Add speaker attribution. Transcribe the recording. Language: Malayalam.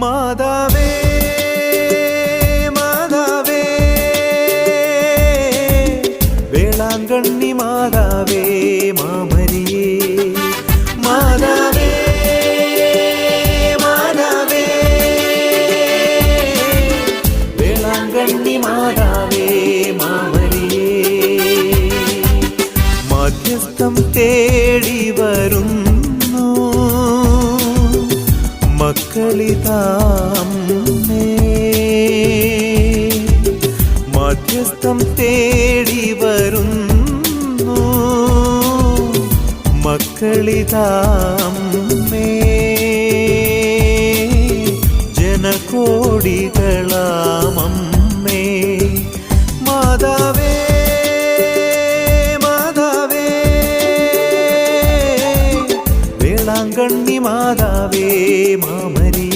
Speaker 1: ಮಾಧವೇ ಮಾಧವೇ ಬೇಳಾಂಗಣ್ಣಿ ಮಾಧವೇ ಮಾಮರಿಯೇ ಮಾಧವೇ ಮಾಧವೇ ಬೇಳಾಂಗಣ್ಣಿ ಮಾಧವೇ ಮಾಮ കളിതാമേ മധ്യസ്ഥം തേടി വരുന്നു. മക്കളിതാമേ ജനകോടികളാമമ്മേ. മാതാവ് കണ്ണി മാതാവേ മാമരി.